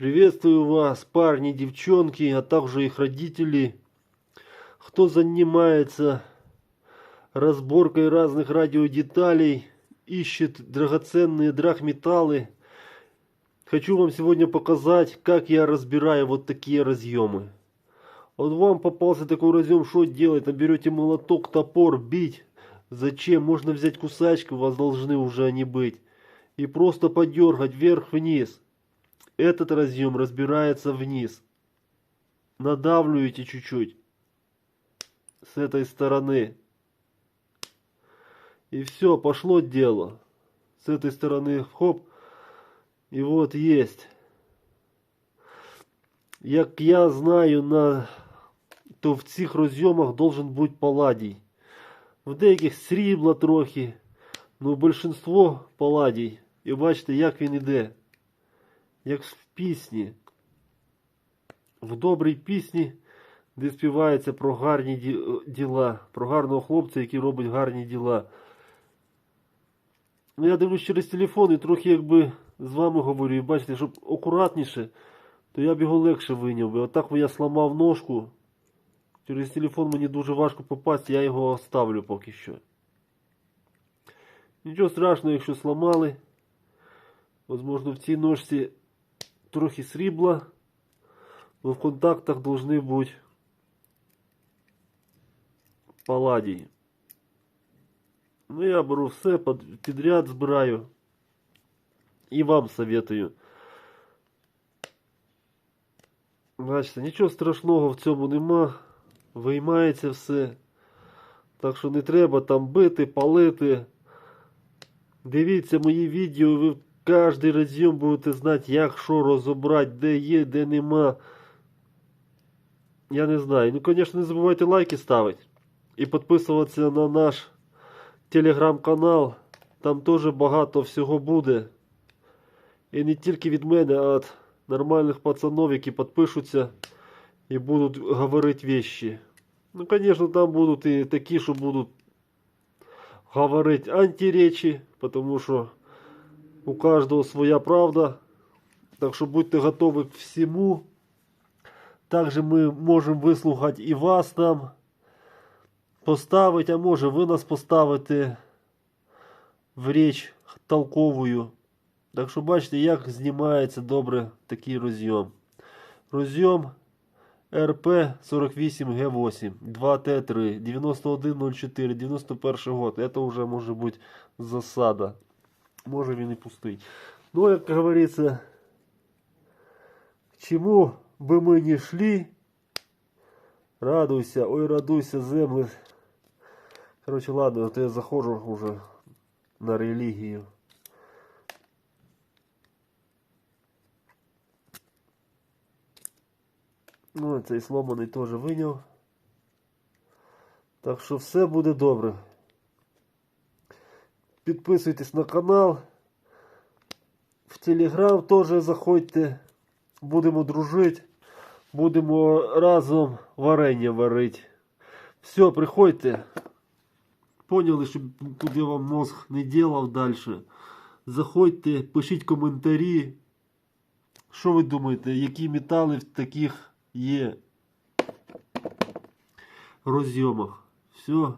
Приветствую вас, парни, девчонки, а также их родители. Кто занимается разборкой разных радиодеталей, ищет драгоценные драгметаллы. Хочу вам сегодня показать, как я разбираю вот такие разъемы. Вот вам попался такой разъем, что делать? Наберете молоток, топор, бить. Зачем? Можно взять кусачки, у вас должны уже они быть. И просто подергать вверх-вниз Этот разъем разбирается вниз. Надавливаете чуть-чуть. С этой стороны. И все, пошло дело. С этой стороны хоп. И вот есть. Як я знаю, на, то в цих розйомах должен бути паладій. В деяких срібла трохи, ну більшинство паладій. І бачите, як він іде. Як в пісні. В добрій пісні, де співається про гарні ді- діла, про гарного хлопця, який робить гарні діла. Ну, я дивлюсь через телефон і трохи якби з вами говорю, і бачите, щоб акуратніше, то я б його легше виняв би. Отак я сламав ножку. Через телефон мені дуже важко попасти, я його оставлю поки що. Нічого страшного, якщо сламали. Возможно, в цій ножці трохи срібла, але в контактах должны бути паладій. Ну, я беру все підряд збираю. І вам советую. Бачите, нічого страшного в цьому нема. Виймається все. Так що не треба там бити, палити. Дивіться мої відео, ви кожен разом будете знати, як що розібрати, де є, де нема. Я не знаю. Ну, звісно, не забувайте лайки ставити. І підписуватися на наш телеграм-канал. Там теж багато всього буде. І не тільки від мене, а від нормальних пацанов, які підпишуться і будуть говорити вещи. Ну, звісно, там будуть і такі, що будуть говорити антиречі, тому що у кожного своя правда. Так що будьте готові к всему. Также ми можемо вислухати і вас там поставити, а може ви нас поставите в річ толковую. Так що бачите, як знімається добре такий розйом. Розйом РП-48Г8, 2Т3, 9104, 91 год. Это уже може бути засада. Може він і пустий. Ну, як говориться, к чему бы мы ни шли, радуйся, ой, радуйся, земли. Короче, ладно, то я захожу уже на релігію. Ну, цей сломаний теж виняв. Так що все буде добре. Підписуйтесь на канал. В Телеграм теж заходьте. Будемо дружити. Будемо разом варення варити. Все, приходьте. Поняли, щоб я вам мозг не делав далі. Заходьте, пишіть коментарі. Що ви думаєте, які метали в таких є розйомах? Все.